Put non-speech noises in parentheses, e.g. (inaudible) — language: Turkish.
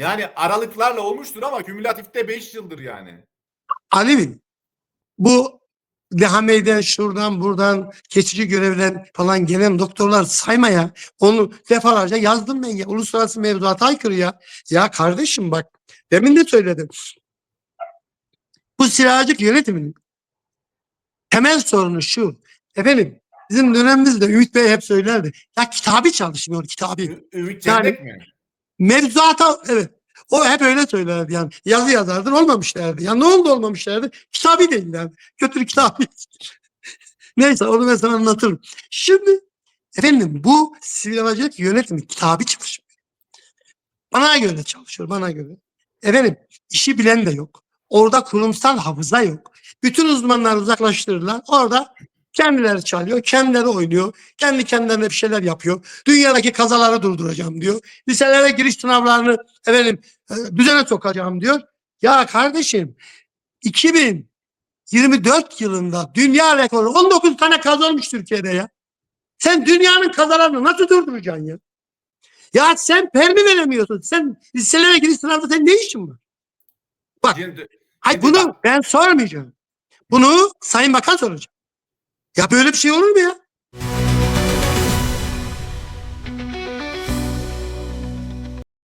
Yani aralıklarla olmuştur ama kümülatifte 5 yıldır yani. Alemin bu Dehame'den şuradan buradan geçici görevden falan gelen doktorlar saymaya onu defalarca yazdım ben ya. Uluslararası mevzuata aykırı ya. Ya kardeşim bak demin de söyledim. Bu silahcık yönetiminin temel sorunu şu. Efendim bizim dönemimizde Ümit Bey hep söylerdi. Ya kitabı çalışmıyor kitabı. Ümit Yani- mi? Mevzuata evet. O hep öyle söylerdi yani. Yazı yazardın olmamış derdi. Ya ne oldu olmamış derdi. Kitabı değil. Götür kitabı. (laughs) Neyse onu ben sana anlatırım. Şimdi efendim bu sivil yönetimi kitabı çıkmış. Bana göre çalışıyor bana göre. Efendim işi bilen de yok. Orada kurumsal hafıza yok. Bütün uzmanlar uzaklaştırırlar. Orada kendileri çalıyor, kendileri oynuyor. Kendi kendilerine bir şeyler yapıyor. Dünyadaki kazaları durduracağım diyor. Liselere giriş sınavlarını efendim e, düzene sokacağım diyor. Ya kardeşim 2024 yılında dünya rekoru 19 tane kazanmış Türkiye'de ya. Sen dünyanın kazalarını nasıl durduracaksın ya? Ya sen permi veremiyorsun. Sen liselere giriş sınavında sen ne işin var? Bak. Şimdi, Ay bunu ben sormayacağım. Bunu Sayın Bakan soracak. Ya böyle bir şey olur mu ya?